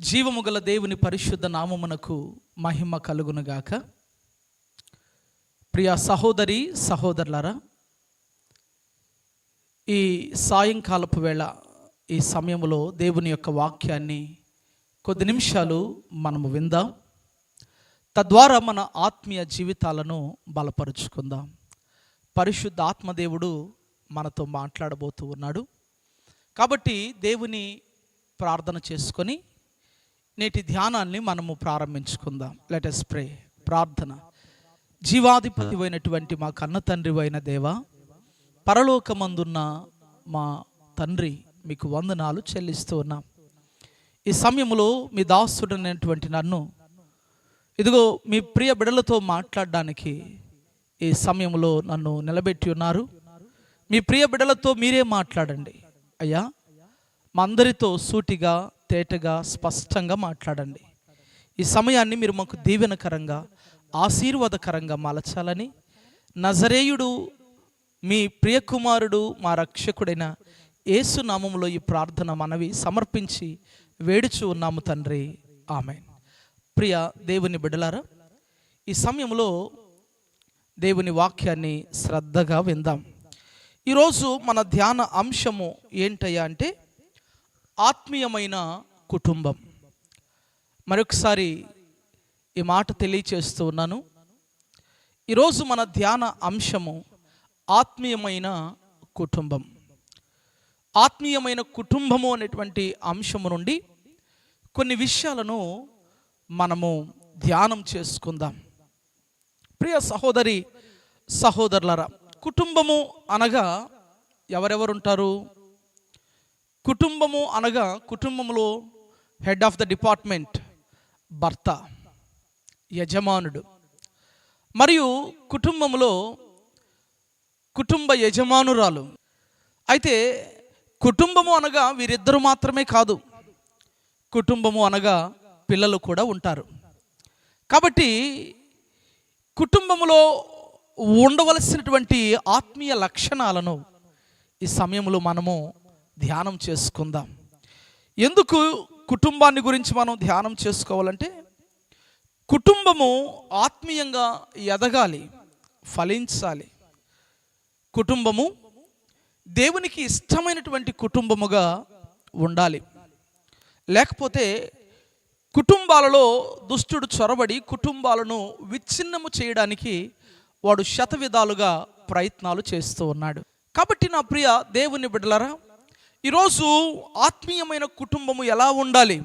జీవము గల దేవుని పరిశుద్ధ నామమునకు మహిమ కలుగునుగాక. ప్రియ సహోదరి సహోదరులారా ఈ సాయంకాలపు వేళ ఈ సమయంలో దేవుని యొక్క వాక్యాన్ని కొద్ది నిమిషాలు మనము విందాం. తద్వారా మన ఆత్మీయ జీవితాలను బలపరుచుకుందాం. పరిశుద్ధ ఆత్మదేవుడు మనతో మాట్లాడబోతూ ఉన్నాడు. కాబట్టి దేవుని ప్రార్థన చేసుకొని నేటి ధ్యానాన్ని మనము ప్రారంభించుకుందాం. లెట్ ఎస్ ప్రే ప్రార్థన. జీవాధిపతి అయినటువంటి మా కన్న తండ్రి అయిన దేవ పరలోకమందున్న మా తండ్రి మీకు వందనాలు చెల్లిస్తూ ఉన్నాం. ఈ సమయంలో మీ దాసుడనేటువంటి నన్ను ఇదిగో మీ ప్రియ బిడలతో మాట్లాడడానికి ఈ సమయంలో నన్ను నిలబెట్టి ఉన్నారు. మీ ప్రియ బిడలతో మీరే మాట్లాడండి. అయ్యా మా అందరితో సూటిగా తేటగా స్పష్టంగా మాట్లాడండి. ఈ సమయాన్ని మీరు మాకు దీవెనకరంగా ఆశీర్వాదకరంగా మలచాలని నజరేయుడు మీ ప్రియకుమారుడు మా రక్షకుడైన యేసు ఈ ప్రార్థన మనవి సమర్పించి వేడుచు ఉన్నాము తండ్రి. ఆమె ప్రియ దేవుని బిడలారా ఈ సమయంలో దేవుని వాక్యాన్ని శ్రద్ధగా విందాం. ఈరోజు మన ధ్యాన అంశము ఏంటయ్యా అంటే ఆత్మీయమైన కుటుంబం. మరొకసారి ఈ మాట తెలియచేస్తూ ఉన్నాను. ఈరోజు మన ధ్యాన అంశము ఆత్మీయమైన కుటుంబం. ఆత్మీయమైన కుటుంబము అనేటువంటి అంశము నుండి కొన్ని విషయాలను మనము ధ్యానం చేసుకుందాం. ప్రియ సహోదరి సహోదరులరా కుటుంబము అనగా ఎవరెవరుంటారు? కుటుంబము అనగా కుటుంబంలో హెడ్ ఆఫ్ ద డిపార్ట్మెంట్ భర్త యజమానుడు. మరియు కుటుంబంలో కుటుంబ యజమానురాలు. అయితే కుటుంబము అనగా వీరిద్దరు మాత్రమే కాదు కుటుంబము అనగా పిల్లలు కూడా ఉంటారు. కాబట్టి కుటుంబములో ఉండవలసినటువంటి ఆత్మీయ లక్షణాలను ఈ సమయంలో మనము ధ్యానం చేసుకుందాం. ఎందుకు కుటుంబాన్ని గురించి మనం ధ్యానం చేసుకోవాలంటే కుటుంబము ఆత్మీయంగా ఎదగాలి ఫలించాలి. కుటుంబము దేవునికి ఇష్టమైనటువంటి కుటుంబముగా ఉండాలి. లేకపోతే కుటుంబాలలో దుష్టుడు చొరబడి కుటుంబాలను విచ్ఛిన్నము చేయడానికి వాడు శత విధాలుగా ప్రయత్నాలు చేస్తూ ఉన్నాడు. కాబట్టి నా ప్రియ దేవుని బిడ్డలరా ఈరోజు ఆత్మీయమైన కుటుంబము ఎలా ఉండాలి?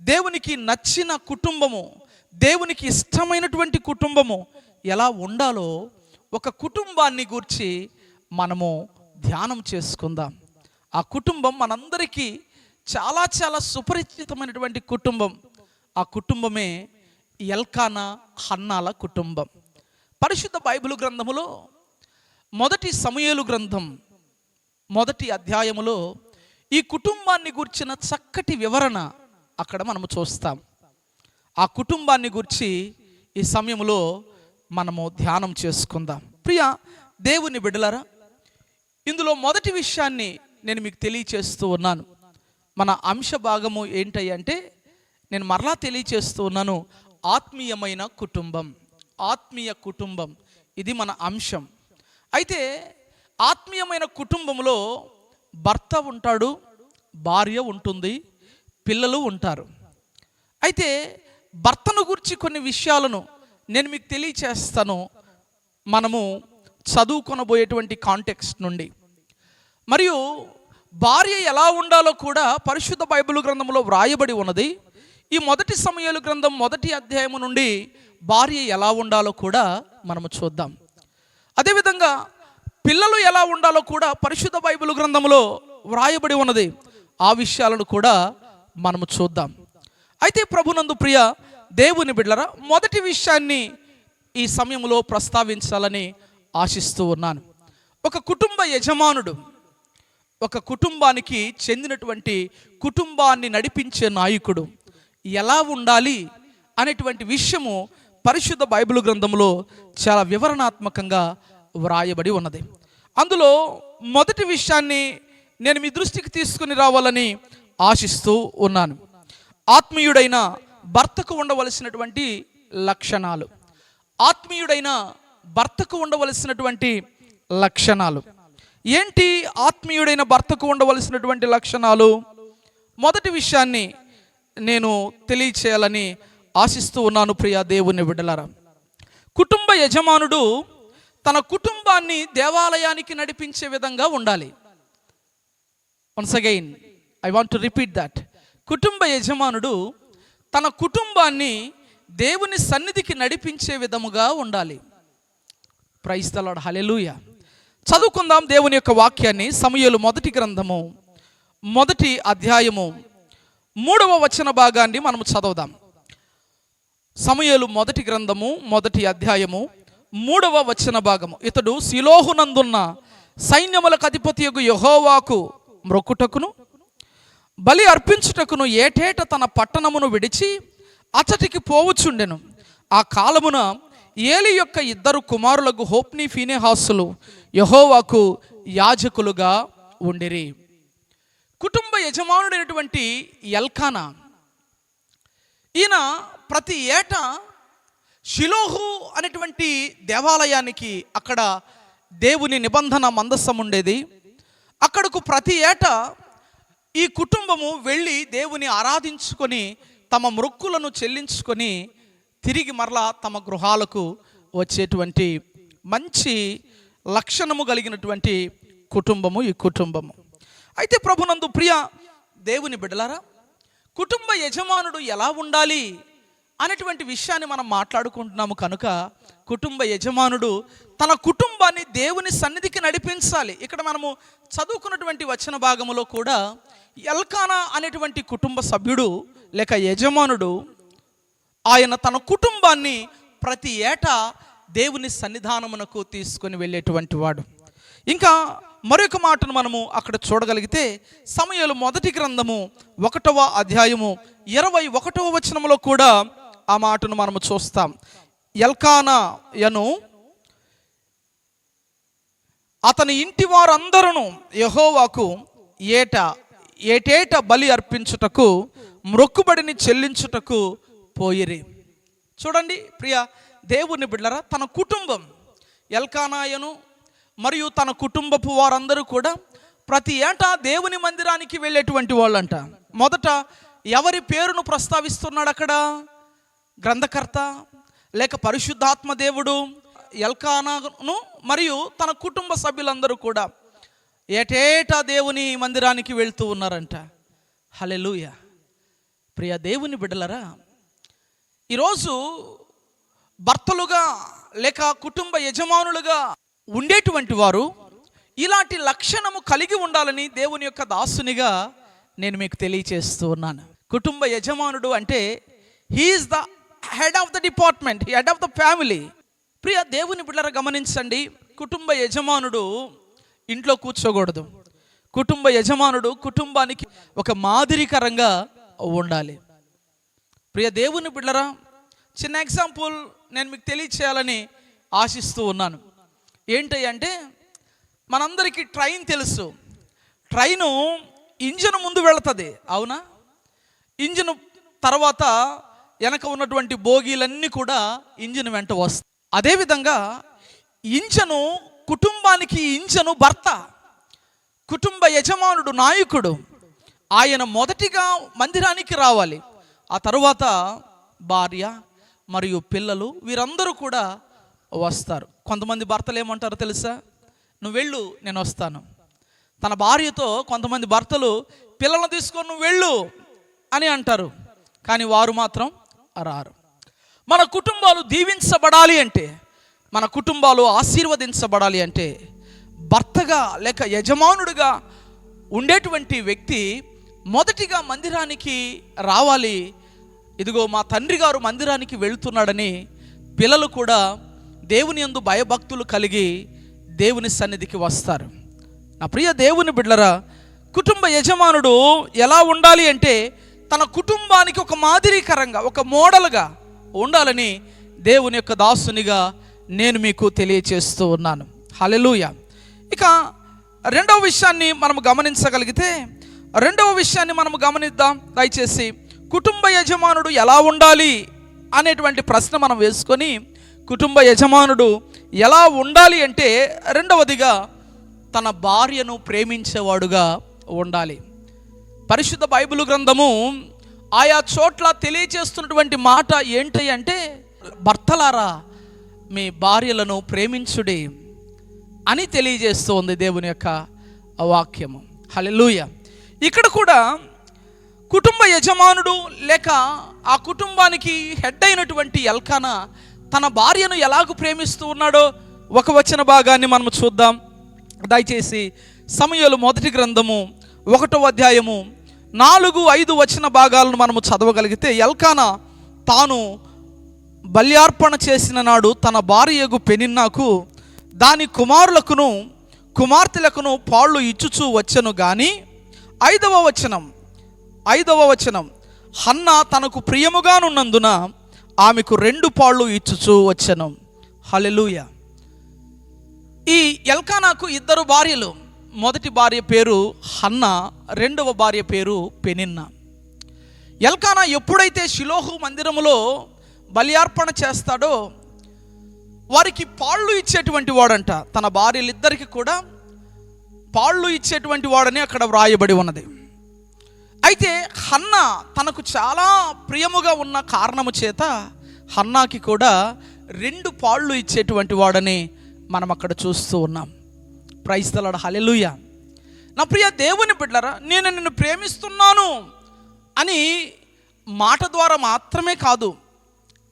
దేవునికి నచ్చిన కుటుంబము దేవునికి ఇష్టమైనటువంటి కుటుంబము ఎలా ఉండాలో ఒక కుటుంబాన్ని గూర్చి మనము ధ్యానం చేసుకుందాం. ఆ కుటుంబం మనందరికీ చాలా చాలా సుపరిచితమైనటువంటి కుటుంబం. ఆ కుటుంబమే ఎల్కానా హన్నాల కుటుంబం. పరిశుద్ధ బైబిల్ గ్రంథములో మొదటి సమయలు గ్రంథం మొదటి అధ్యాయములో ఈ కుటుంబాన్ని గుర్చిన చక్కటి వివరణ అక్కడ మనము చూస్తాం. ఆ కుటుంబాన్ని గురించి ఈ సమయంలో మనము ధ్యానం చేసుకుందాం. ప్రియ దేవుని బిడలరా ఇందులో మొదటి విషయాన్ని నేను మీకు తెలియచేస్తూ ఉన్నాను. మన అంశ భాగము ఏంటంటే నేను మరలా తెలియచేస్తూ ఉన్నాను ఆత్మీయమైన కుటుంబం. ఆత్మీయ కుటుంబం. ఇది మన అంశం. అయితే ఆత్మీయమైన కుటుంబంలో భర్త ఉంటాడు భార్య ఉంటుంది పిల్లలు ఉంటారు. అయితే భర్తను గురించి కొన్ని విషయాలను నేను మీకు తెలియచేస్తాను. మనము చదువుకొనబోయేటువంటి కాంటెక్స్ట్ నుండి. మరియు భార్య ఎలా ఉండాలో కూడా పరిశుద్ధ బైబిల్ గ్రంథంలో వ్రాయబడి ఉన్నది. ఈ మొదటి సమయాలు గ్రంథం మొదటి అధ్యాయము నుండి భార్య ఎలా ఉండాలో కూడా మనము చూద్దాం. అదేవిధంగా పిల్లలు ఎలా ఉండాలో కూడా పరిశుద్ధ బైబిల్ గ్రంథంలో వ్రాయబడి ఉన్నది. ఆ విషయాలను కూడా మనము చూద్దాం. అయితే ప్రభునందు ప్రియ దేవుని బిడ్డరా మొదటి విషయాన్ని ఈ సమయంలో ప్రస్తావించాలని ఆశిస్తూ ఉన్నాను. ఒక కుటుంబ యజమానుడు ఒక కుటుంబానికి చెందినటువంటి కుటుంబాన్ని నడిపించే నాయకుడు ఎలా ఉండాలి అనేటువంటి విషయము పరిశుద్ధ బైబిల్ గ్రంథంలో చాలా వివరణాత్మకంగా వ్రాయబడి ఉన్నది. అందులో మొదటి విషయాన్ని నేను మీ దృష్టికి తీసుకుని రావాలని ఆశిస్తూ ఉన్నాను. ఆత్మీయుడైన భర్తకు ఉండవలసినటువంటి లక్షణాలు. ఆత్మీయుడైన భర్తకు ఉండవలసినటువంటి లక్షణాలు. ఏంటి ఆత్మీయుడైన భర్తకు ఉండవలసినటువంటి లక్షణాలు? మొదటి విషయాన్ని నేను తెలియచేయాలని ఆశిస్తూ ఉన్నాను ప్రియా దేవుని బిడ్డలారా. కుటుంబ యజమానుడు తన కుటుంబాన్ని దేవాలయానికి నడిపించే విధంగా ఉండాలి. Once again I want to repeat that కుటుంబ యజమానుడు తన కుటుంబాన్ని దేవుని సన్నిధికి నడిపించే విధముగా ఉండాలి. ప్రైస్తలాడు హలెలూయ చదువుకుందాం దేవుని యొక్క వాక్యాన్ని. సమయలు మొదటి గ్రంథము మొదటి అధ్యాయము మూడవ వచన భాగాన్ని మనము చదువుదాం. సమయలు మొదటి గ్రంథము మొదటి అధ్యాయము మూడవ వచన భాగము. ఇతడు శిలోహునందున్న సైన్యములకు అధిపతి యొక్క యహోవాకు మ్రొక్కుటకును బలి అర్పించుటకును ఏటేట తన పట్టణమును విడిచి అతటికి పోవుచుండెను. ఆ కాలమున ఏలి యొక్క ఇద్దరు కుమారులకు హోప్ని ఫీనేహాసులు యహోవాకు యాజకులుగా ఉండిరి. కుటుంబ యజమానుడైనటువంటి ఎల్కానా ఈయన ప్రతి ఏటా షిలోహు అనేటువంటి దేవాలయానికి అక్కడ దేవుని నిబంధన మందస్సం ఉండేది. అక్కడకు ప్రతి ఏటా ఈ కుటుంబము వెళ్ళి దేవుని ఆరాధించుకొని తమ మృక్కులను చెల్లించుకొని తిరిగి మరలా తమ గృహాలకు వచ్చేటువంటి మంచి లక్షణము కలిగినటువంటి కుటుంబము ఈ కుటుంబము. అయితే ప్రభునందు ప్రియ దేవుని బిడ్డలారా కుటుంబ యజమానుడు ఎలా ఉండాలి? అనేటువంటి విషయాన్ని మనం మాట్లాడుకుంటున్నాము కనుక కుటుంబ యజమానుడు తన కుటుంబాన్ని దేవుని సన్నిధికి నడిపించాలి. ఇక్కడ మనము చదువుకున్నటువంటి వచన భాగములో కూడా ఎల్కానా అనేటువంటి కుటుంబ సభ్యుడు లేక యజమానుడు ఆయన తన కుటుంబాన్ని ప్రతి ఏటా దేవుని సన్నిధానమునకు తీసుకొని వెళ్ళేటువంటి వాడు. ఇంకా మరొక మాటను మనము అక్కడ చూడగలిగితే సమయాలు మొదటి గ్రంథము ఒకటవ అధ్యాయము ఇరవై ఒకటవ వచనములో కూడా ఆ మాటను మనము చూస్తాం. ఎల్కానా యను అతని ఇంటి వారందరూ యహోవాకు ఏట ఏటేట బలి అర్పించుటకు మ్రొక్కుబడిని చెల్లించుటకు పోయిరి. చూడండి ప్రియ దేవుని బిడ్డరా తన కుటుంబం ఎల్కానాయను మరియు తన కుటుంబపు వారందరూ కూడా ప్రతి ఏటా దేవుని మందిరానికి వెళ్ళేటువంటి వాళ్ళంట. మొదట ఎవరి పేరును ప్రస్తావిస్తున్నాడు అక్కడ గ్రంథకర్త లేక పరిశుద్ధాత్మ దేవుడు ఎల్కానాను మరియు తన కుటుంబ సభ్యులందరూ కూడా ఏటేటా దేవుని మందిరానికి వెళ్తూ ఉన్నారంట. హలెలుయ ప్రియ దేవుని బిడ్డలరా ఈరోజు భర్తలుగా లేక కుటుంబ యజమానులుగా ఉండేటువంటి వారు ఇలాంటి లక్షణము కలిగి ఉండాలని దేవుని యొక్క దాసునిగా నేను మీకు తెలియచేస్తూ ఉన్నాను. కుటుంబ యజమానుడు అంటే he's the head of the department head of the family ప్రియ దేవుని బిడ్డరా గమనించండి. కుటుంబ యజమానుడు ఇంట్లో కూర్చోకూడదు. కుటుంబ యజమానుడు కుటుంబానికి ఒక మాదిరికరంగా ఉండాలి. ప్రియ దేవుని బిడ్డరా చిన్న ఎగ్జాంపుల్ నేను మీకు తెలియచేయాలని ఆశిస్తూ ఉన్నాను. ఏంటి అంటే మనందరికీ ట్రైన్ తెలుసు. ట్రైను ఇంజన్ ముందు వెళుతుంది అవునా? ఇంజిన్ తర్వాత వెనక ఉన్నటువంటి బోగీలన్నీ కూడా ఇంజిన్ వెంట వస్తాయి. అదేవిధంగా ఇంజను కుటుంబానికి ఇంజను భర్త కుటుంబ యజమానుడు నాయకుడు ఆయన మొదటిగా మందిరానికి రావాలి. ఆ తరువాత భార్య మరియు పిల్లలు వీరందరూ కూడా వస్తారు. కొంతమంది భర్తలు ఏమంటారో తెలుసా? నువ్వు వెళ్ళు నేను వస్తాను. తన భార్యతో కొంతమంది భర్తలు పిల్లలను తీసుకొని నువ్వు వెళ్ళు అని అంటారు. కానీ వారు మాత్రం రారు. మన కుటుంబాలు దీవించబడాలి అంటే మన కుటుంబాలు ఆశీర్వదించబడాలి అంటే భర్తగా లేక యజమానుడిగా ఉండేటువంటి వ్యక్తి మొదటిగా మందిరానికి రావాలి. ఇదిగో మా తండ్రి గారు మందిరానికి వెళుతున్నాడని పిల్లలు కూడా దేవుని యందు భయభక్తులు కలిగి దేవుని సన్నిధికి వస్తారు. నా ప్రియ దేవుని బిడ్డరా కుటుంబ యజమానుడు ఎలా ఉండాలి అంటే తన కుటుంబానికి ఒక మాదిరికరంగా ఒక మోడల్గా ఉండాలని దేవుని యొక్క దాసునిగా నేను మీకు తెలియచేస్తూ ఉన్నాను. హలెలూయ ఇక రెండవ విషయాన్ని మనం గమనించగలిగితే రెండవ విషయాన్ని మనం గమనిద్దాం. దయచేసి కుటుంబ యజమానుడు ఎలా ఉండాలి అనేటువంటి ప్రశ్న మనం వేసుకొని కుటుంబ యజమానుడు ఎలా ఉండాలి అంటే రెండవదిగా తన భార్యను ప్రేమించేవాడుగా ఉండాలి. పరిశుద్ధ బైబిల్ గ్రంథము ఆయా చోట్ల తెలియచేస్తున్నటువంటి మాట ఏంటి అంటే భర్తలారా మీ భార్యలను ప్రేమించుడి అని తెలియజేస్తోంది దేవుని యొక్క వాక్యము. హలెలూయ ఇక్కడ కూడా కుటుంబ యజమానుడు లేక ఆ కుటుంబానికి హెడ్ అయినటువంటి ఎల్కాన తన భార్యను ఎలాగూ ప్రేమిస్తూ ఉన్నాడో ఒక వచన భాగాన్ని మనం చూద్దాం. దయచేసి సమయంలో మొదటి గ్రంథము ఒకటో అధ్యాయము నాలుగు ఐదు వచ్చిన భాగాలను మనము చదవగలిగితే ఎల్కానా తాను బల్యార్పణ చేసిన నాడు తన భార్యగు పెనిన్నాకు దాని కుమారులకును కుమార్తెలకును పాళ్ళు ఇచ్చుచూ వచ్చెను గాని ఐదవ వచనం ఐదవ వచనం హన్న తనకు ప్రియముగానున్నందున ఆమెకు రెండు పాళ్ళు ఇచ్చుచూ వచ్చను. హలెలూయ ఈ ఎల్కానాకు ఇద్దరు భార్యలు. మొదటి భార్య పేరు హన్న రెండవ భార్య పేరు పెనిన్న. ఎల్కానా ఎప్పుడైతే శిలోహు మందిరములో బలియార్పణ చేస్తాడో వారికి పాళ్ళు ఇచ్చేటువంటి వాడంట. తన భార్యలిద్దరికి కూడా పాళ్ళు ఇచ్చేటువంటి వాడని అక్కడ వ్రాయబడి ఉన్నది. అయితే హన్న తనకు చాలా ప్రియముగా ఉన్న కారణము చేత హన్నాకి కూడా రెండు పాళ్ళు ఇచ్చేటువంటి వాడని మనం అక్కడ చూస్తూ ఉన్నాం. ప్రైస్తలాడ హలెలుయ నా ప్రియ దేవుని బిడ్డరా నేను నిన్ను ప్రేమిస్తున్నాను అని మాట ద్వారా మాత్రమే కాదు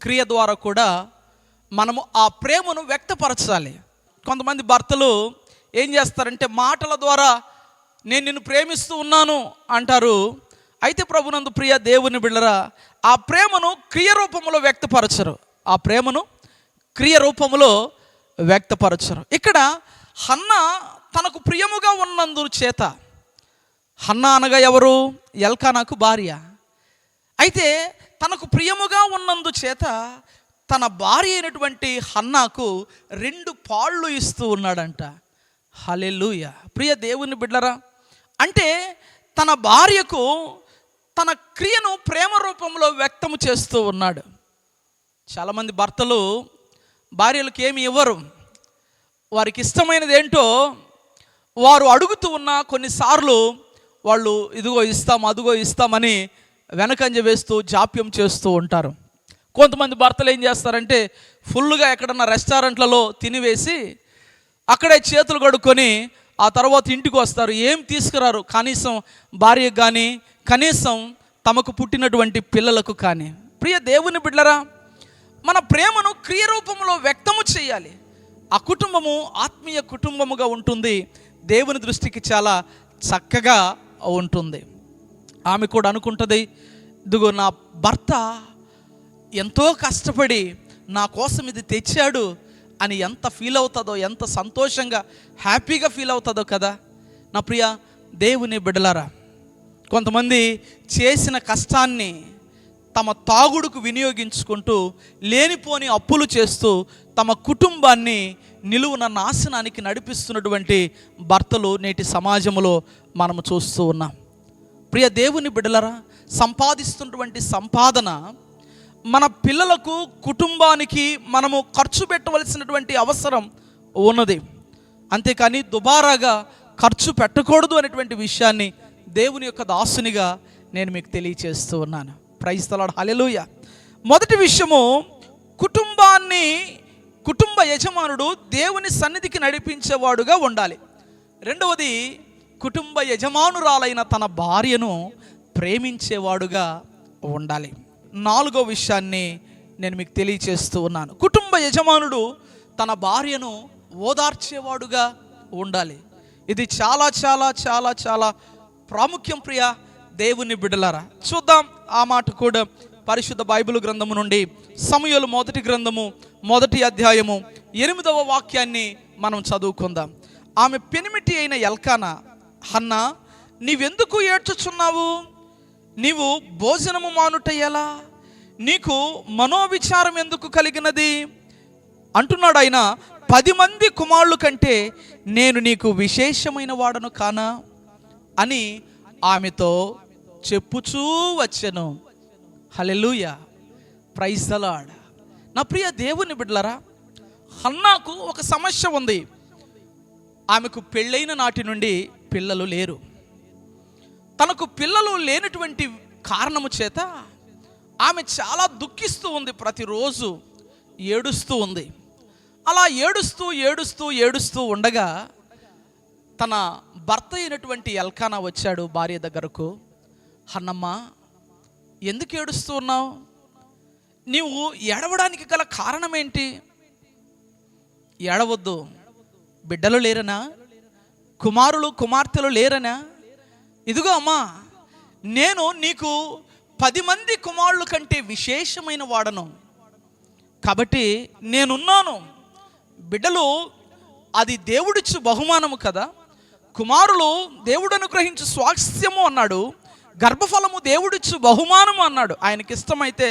క్రియ ద్వారా కూడా మనము ఆ ప్రేమను వ్యక్తపరచాలి. కొంతమంది భర్తలు ఏం చేస్తారంటే మాటల ద్వారా నేను నిన్ను ప్రేమిస్తూ ఉన్నాను అంటారు. అయితే ప్రభునందు ప్రియ దేవుని బిళ్ళరా ఆ ప్రేమను క్రియ రూపంలో వ్యక్తపరచరు. ఆ ప్రేమను క్రియ రూపంలో వ్యక్తపరచరు. ఇక్కడ హన్న తనకు ప్రియముగా ఉన్నందు చేత. హన్న అనగా ఎవరు? ఎల్కానాకు భార్య. అయితే తనకు ప్రియముగా ఉన్నందు చేత తన భార్య అయినటువంటి హన్నాకు రెండు పాళ్ళు ఇస్తూ ఉన్నాడంట. హలెలుయ ప్రియ దేవుని బిడ్డరా అంటే తన భార్యకు తన క్రియను ప్రేమ రూపంలో వ్యక్తం చేస్తూ ఉన్నాడు. చాలామంది భర్తలు భార్యలకు ఏమి ఇవ్వరు. వారికి ఇష్టమైనది ఏంటో వారు అడుగుతూ ఉన్న కొన్నిసార్లు వాళ్ళు ఇదిగో ఇస్తాం అదిగో ఇస్తామని వెనకంజ వేస్తూ జాప్యం చేస్తూ ఉంటారు. కొంతమంది భర్తలు ఏం చేస్తారంటే ఫుల్గా ఎక్కడన్నా రెస్టారెంట్లలో తినివేసి అక్కడే చేతులు కడుక్కొని ఆ తర్వాత ఇంటికి వస్తారు. ఏం తీసుకురారు? కనీసం భార్యకు కానీ కనీసం తమకు పుట్టినటువంటి పిల్లలకు కానీ. ప్రియ దేవుని బిడ్డరా మన ప్రేమను క్రియ రూపంలో వ్యక్తము చేయాలి. ఆ కుటుంబము ఆత్మీయ కుటుంబముగా ఉంటుంది. దేవుని దృష్టికి చాలా చక్కగా ఉంటుంది. ఆమె కూడా అనుకుంటుంది ఇదిగో నా భర్త ఎంతో కష్టపడి నా కోసం ఇది తెచ్చాడు అని ఎంత ఫీల్ అవుతుందో ఎంత సంతోషంగా హ్యాపీగా ఫీల్ అవుతుందో కదా? నా ప్రియ దేవుని బిడ్డలారా కొంతమంది చేసిన కష్టాన్ని తమ తాగుడుకు వినియోగించుకుంటూ లేనిపోని అప్పులు చేస్తూ తమ కుటుంబాన్ని నిలువున నాశనానికి నడిపిస్తున్నటువంటి భర్తలు నేటి సమాజంలో మనము చూస్తూ ఉన్నాం. ప్రియ దేవుని బిడలరా సంపాదిస్తున్నటువంటి సంపాదన మన పిల్లలకు కుటుంబానికి మనము ఖర్చు పెట్టవలసినటువంటి అవసరం ఉన్నది. అంతేకాని దుబారాగా ఖర్చు పెట్టకూడదు అనేటువంటి విషయాన్ని దేవుని యొక్క దాసునిగా నేను మీకు తెలియచేస్తూ ఉన్నాను. ప్రైస్తలాడు హలెలుయ మొదటి విషయము కుటుంబాన్ని కుటుంబ యజమానుడు దేవుని సన్నిధికి నడిపించేవాడుగా ఉండాలి. రెండవది కుటుంబ యజమానురాలైన తన భార్యను ప్రేమించేవాడుగా ఉండాలి. నాలుగో విషయాన్ని నేను మీకు తెలియచేస్తూ ఉన్నాను. కుటుంబ యజమానుడు తన భార్యను ఓదార్చేవాడుగా ఉండాలి. ఇది చాలా చాలా చాలా చాలా ప్రాముఖ్యం ప్రియ దేవుని బిడలరా చూద్దాం ఆ మాట కూడా పరిశుద్ధ బైబిల్ గ్రంథము నుండి సమయలు మొదటి గ్రంథము మొదటి అధ్యాయము ఎనిమిదవ వాక్యాన్ని మనం చదువుకుందాం. ఆమె పెనిమిటి అయిన ఎల్కానా హన్నా నీవెందుకు ఏడ్చుచున్నావు? నీవు భోజనము మానుట ఎలా? నీకు మనోవిచారం ఎందుకు కలిగినది? అంటున్నాడు ఆయన పది మంది కుమారులు కంటే నేను నీకు విశేషమైన వాడను కానా? అని ఆమెతో చెప్పుచూ వచ్చాను. హలెలుయ ప్రైజ్ దలాడ్ నా ప్రియ దేవుని బిడ్డలరా హన్నాకు ఒక సమస్య ఉంది. ఆమెకు పెళ్ళైన నాటి నుండి పిల్లలు లేరు. తనకు పిల్లలు లేనటువంటి కారణము చేత ఆమె చాలా దుఃఖిస్తూ ఉంది ప్రతిరోజు ఏడుస్తూ ఉంది. అలా ఏడుస్తూ ఏడుస్తూ ఏడుస్తూ ఉండగా తన భర్త అయినటువంటి ఎల్కానా వచ్చాడు భార్య దగ్గరకు. హన్నమ్మ ఎందుకు ఏడుస్తూ ఉన్నావు? నీవు ఏడవడానికి గల కారణం ఏంటి? ఏడవద్దు. బిడ్డలు లేరనా? కుమారులు కుమార్తెలు లేరనా? ఇదిగో అమ్మా నేను నీకు పది మంది కుమారుల కంటే విశేషమైన వాడను. కాబట్టి నేనున్నాను. బిడ్డలు అది దేవుడిచ్చు బహుమానము కదా. కుమారులు దేవుడు అనుగ్రహించు స్వాస్థ్యము అన్నాడు. గర్భఫలము దేవుడిచ్చు బహుమానము అన్నాడు. ఆయనకి ఇష్టమైతే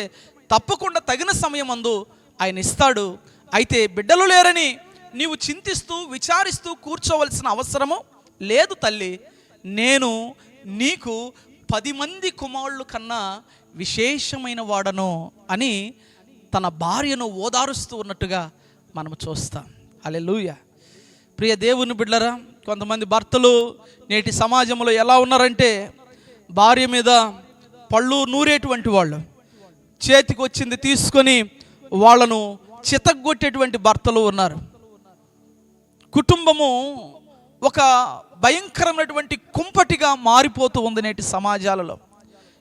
తప్పకుండా తగిన సమయం అందు ఆయన ఇస్తాడు అయితే బిడ్డలు లేరని నీవు చింతిస్తూ విచారిస్తూ కూర్చోవలసిన అవసరము లేదు తల్లి. నేను నీకు పది మంది కుమారులు కన్నా విశేషమైన వాడను అని తన భార్యను ఓదారుస్తూ ఉన్నట్టుగా మనం చూస్తాం. అలెలుయ ప్రియ దేవుని బిడ్డరా కొంతమంది భర్తలు నేటి సమాజంలో ఎలా ఉన్నారంటే భార్య మీద పళ్ళు నూరేటువంటి వాళ్ళు. చేతికి వచ్చింది తీసుకొని వాళ్ళను చితగ్గొట్టేటువంటి భర్తలు ఉన్నారు. కుటుంబము ఒక భయంకరమైనటువంటి కుంపటిగా మారిపోతూ ఉంది నేటి సమాజాలలో.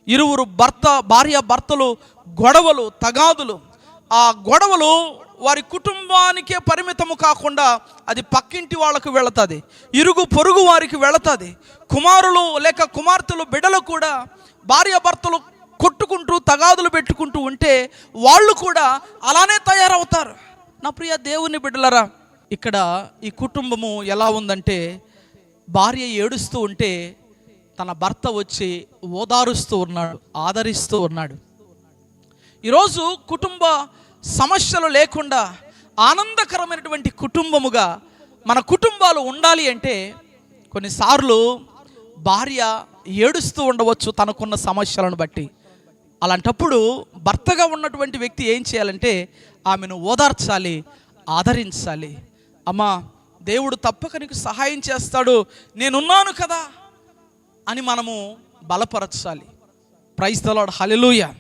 ఇరువురు భర్త భార్య భర్తలు గొడవలు తగాదులు. ఆ గొడవలు వారి కుటుంబానికే పరిమితము కాకుండా అది పక్కింటి వాళ్ళకు వెళుతుంది. ఇరుగు పొరుగు వారికి వెళుతుంది. కుమారులు లేక కుమార్తెలు బిడ్డలు కూడా భార్య భర్తలు కొట్టుకుంటూ తగాదులు పెట్టుకుంటూ ఉంటే వాళ్ళు కూడా అలానే తయారవుతారు. నా ప్రియ దేవుని బిడ్డలరా ఇక్కడ ఈ కుటుంబము ఎలా ఉందంటే భార్య ఏడుస్తూ ఉంటే తన భర్త వచ్చి ఓదారుస్తూ ఉన్నాడు ఆదరిస్తూ ఉన్నాడు. ఈరోజు కుటుంబ సమస్యలు లేకుండా ఆనందకరమైనటువంటి కుటుంబముగా మన కుటుంబాలు ఉండాలి అంటే కొన్నిసార్లు భార్య ఏడుస్తూ ఉండవచ్చు తనకున్న సమస్యలను బట్టి. అలాంటప్పుడు భర్తగా ఉన్నటువంటి వ్యక్తి ఏం చేయాలంటే ఆమెను ఓదార్చాలి ఆదరించాలి. అమ్మా దేవుడు తప్పక నీకు సహాయం చేస్తాడు నేనున్నాను కదా అని మనము బలపరచాలి. ప్రైస్తలాడు హలెలుయా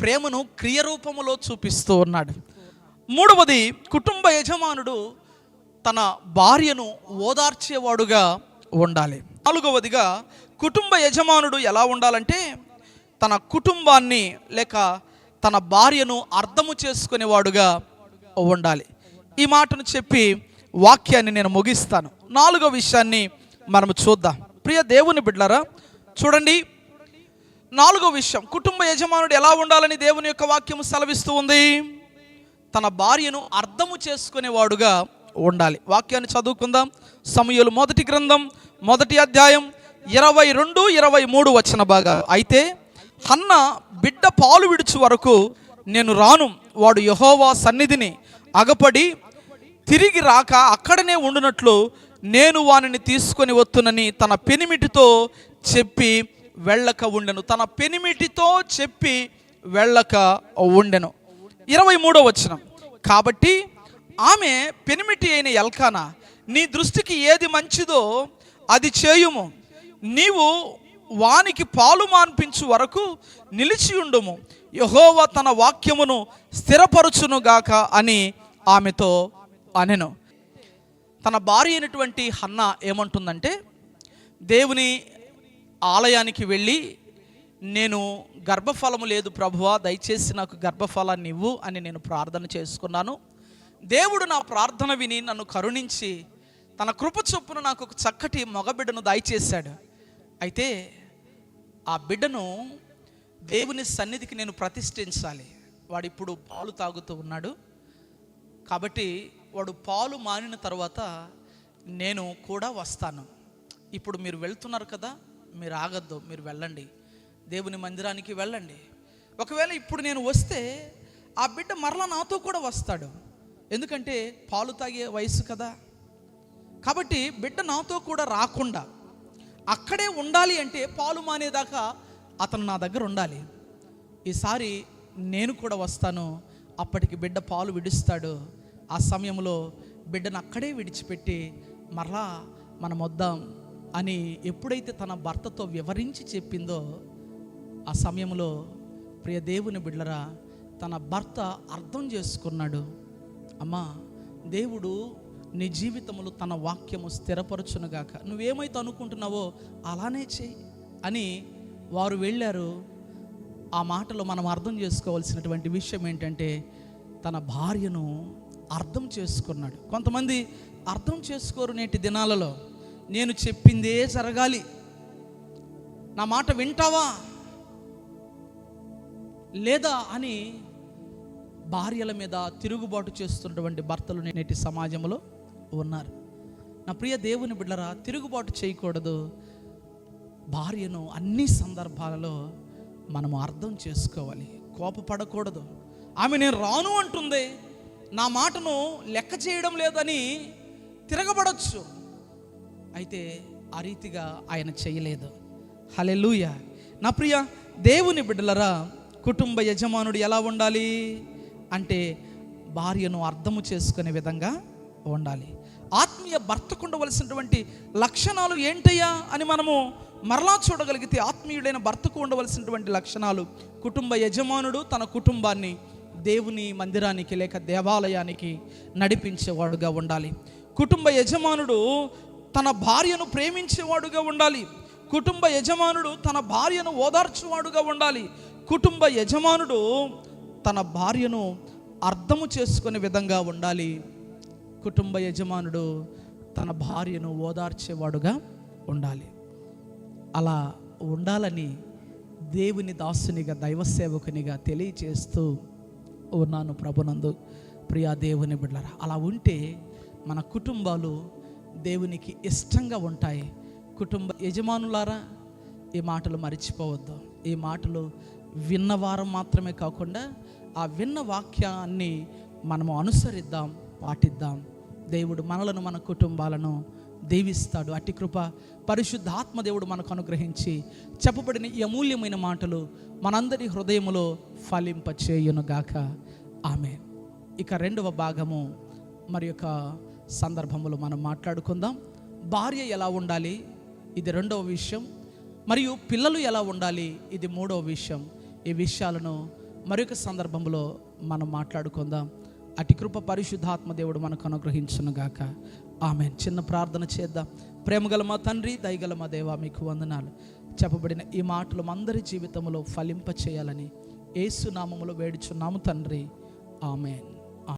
ప్రేమను క్రియరూపములో చూపిస్తూ ఉన్నాడు. మూడవది కుటుంబ యజమానుడు తన భార్యను ఓదార్చేవాడుగా ఉండాలి. నాలుగవదిగా కుటుంబ యజమానుడు ఎలా ఉండాలంటే తన కుటుంబాన్ని లేక తన భార్యను అర్థము చేసుకునేవాడుగా ఉండాలి. ఈ మాటను చెప్పి వాక్యాన్ని నేను ముగిస్తాను. నాలుగో విషయాన్ని మనము చూద్దాం. ప్రియ దేవుని బిడ్డారా చూడండి నాలుగో విషయం కుటుంబ యజమానుడు ఎలా ఉండాలని దేవుని యొక్క వాక్యము సెలవిస్తూ ఉంది? తన భార్యను అర్థము చేసుకునేవాడుగా ఉండాలి. వాక్యాన్ని చదువుకుందాం. సమయలు మొదటి గ్రంథం మొదటి అధ్యాయం ఇరవై రెండు ఇరవై మూడు వచ్చిన బాగా. అయితే హన్న బిడ్డ పాలు విడుచు వరకు నేను రాను. వాడు యహోవా సన్నిధిని అగపడి తిరిగి రాక అక్కడనే ఉండినట్లు నేను వానిని తీసుకొని వస్తునని తన పెనిమిటితో చెప్పి వెళ్ళక ఉండెను. తన పెనిమిటితో చెప్పి వెళ్ళక ఉండెను. ఇరవై మూడో వచనం. కాబట్టి ఆమె పెనిమిటి అయిన ఎల్కానా నీ దృష్టికి ఏది మంచిదో అది చేయుము. నీవు వానికి పాలు మాన్పించు వరకు నిలిచి ఉండుము. యహోవ తన వాక్యమును స్థిరపరచునుగాక అని ఆమెతో అనెను. తన భార్య అయినటువంటి హన్న ఏమంటుందంటే దేవుని ఆలయానికి వెళ్ళి నేను గర్భఫలము లేదు ప్రభువా దయచేసి నాకు గర్భఫలాన్ని ఇవ్వు అని నేను ప్రార్థన చేసుకున్నాను. దేవుడు నా ప్రార్థన విని నన్ను కరుణించి తన కృప చొప్పున నాకు ఒక చక్కటి మగబిడ్డను దయచేశాడు. అయితే ఆ బిడ్డను దేవుని సన్నిధికి నేను ప్రతిష్ఠించాలి. వాడు ఇప్పుడు పాలు తాగుతూ ఉన్నాడు. కాబట్టి వాడు పాలు మానిన తర్వాత నేను కూడా వస్తాను. ఇప్పుడు మీరు వెళ్తున్నారు కదా మీరు ఆగద్దు మీరు వెళ్ళండి. దేవుని మందిరానికి వెళ్ళండి. ఒకవేళ ఇప్పుడు నేను వస్తే ఆ బిడ్డ మరలా నాతో కూడా వస్తాడు. ఎందుకంటే పాలు తాగే వయసు కదా. కాబట్టి బిడ్డ నాతో కూడా రాకుండా అక్కడే ఉండాలి అంటే పాలు మానేదాకా అతను నా దగ్గర ఉండాలి. ఈసారి నేను కూడా వస్తాను. అప్పటికి బిడ్డ పాలు విడుస్తాడు. ఆ సమయంలో బిడ్డను అక్కడే విడిచిపెట్టి మరలా మనం వద్దాం. అని ఎప్పుడైతే తన భర్తతో వివరించి చెప్పిందో ఆ సమయంలో ప్రియ దేవుని బిడ్డరా తన భర్త అర్థం చేసుకున్నాడు. అమ్మా దేవుడు నీ జీవితంలో తన వాక్యము స్థిరపరచునుగాక. నువ్వేమైతే అనుకుంటున్నావో అలానే చెయ్యి అని వారు వెళ్ళారు. ఆ మాటలో మనం అర్థం చేసుకోవాల్సినటువంటి విషయం ఏంటంటే తన భార్యను అర్థం చేసుకున్నాడు. కొంతమంది అర్థం చేసుకోరు నేటి దినాలలో. నేను చెప్పిందే జరగాలి. నా మాట వింటావా? లేదా అని భార్యల మీద తిరుగుబాటు చేస్తున్నటువంటి భర్తలు నేటి సమాజంలో ఉన్నారు. నా ప్రియ దేవుని బిడ్డరా తిరుగుబాటు చేయకూడదు. భార్యను అన్ని సందర్భాలలో మనము అర్థం చేసుకోవాలి. కోపపడకూడదు. ఆమె నేను రాను అంటుంది. నా మాటను లెక్క చేయడం లేదని తిరగబడచ్చు. అయితే ఆ రీతిగా ఆయన చేయలేదు. హలెలూయ నా ప్రియ దేవుని బిడ్డలరా కుటుంబ యజమానుడు ఎలా ఉండాలి? అంటే భార్యను అర్థము చేసుకునే విధంగా ఉండాలి. ఆత్మీయ భర్తకు ఉండవలసినటువంటి లక్షణాలు ఏంటయ్యా అని మనము మరలా చూడగలిగితే ఆత్మీయుడైన భర్తకు ఉండవలసినటువంటి లక్షణాలు. కుటుంబ యజమానుడు తన కుటుంబాన్ని దేవుని మందిరానికి లేక దేవాలయానికి నడిపించేవాడుగా ఉండాలి. కుటుంబ యజమానుడు తన భార్యను ప్రేమించేవాడుగా ఉండాలి. కుటుంబ యజమానుడు తన భార్యను ఓదార్చేవాడుగా ఉండాలి. కుటుంబ యజమానుడు తన భార్యను అర్థము చేసుకునే విధంగా ఉండాలి. కుటుంబ యజమానుడు తన భార్యను ఓదార్చేవాడుగా ఉండాలి. అలా ఉండాలని దేవుని దాసునిగా దైవ సేవకునిగా తెలియచేస్తూ ఉన్నాను ప్రభునందు. ప్రియా దేవుని బిడ్డరా అలా ఉంటే మన కుటుంబాలు దేవునికి ఇష్టంగా ఉంటాయి. కుటుంబ యజమానులారా ఈ మాటలు మరిచిపోవద్దు. ఈ మాటలు విన్నవారం మాత్రమే కాకుండా ఆ విన్న వాక్యాన్ని మనము అనుసరిద్దాం పాటిద్దాం. దేవుడు మనలను మన కుటుంబాలను దీవిస్తాడు. అట్టి కృప పరిశుద్ధాత్మ దేవుడు మనకు అనుగ్రహించి చెప్పబడిన ఈ అమూల్యమైన మాటలు మనందరి హృదయములో ఫలింపచేయునుగాక. ఆమె ఇక రెండవ భాగము మరి యొక్క సందర్భములో మనం మాట్లాడుకుందాం. భార్య ఎలా ఉండాలి? ఇది రెండవ విషయం. మరియు పిల్లలు ఎలా ఉండాలి? ఇది మూడవ విషయం. ఈ విషయాలను మరొక సందర్భంలో మనం మాట్లాడుకుందాం. అటి కృప పరిశుద్ధాత్మ దేవుడు మనకు అనుగ్రహించునుగాక ఆమె చిన్న ప్రార్థన చేద్దాం. ప్రేమగల మా తండ్రి దయగల మా దేవా మీకు వందనాలు. చెప్పబడిన ఈ మాటలు అందరి జీవితంలో ఫలింప చేయాలని ఏసునామములో వేడుచున్నాము తండ్రి. ఆమెన్.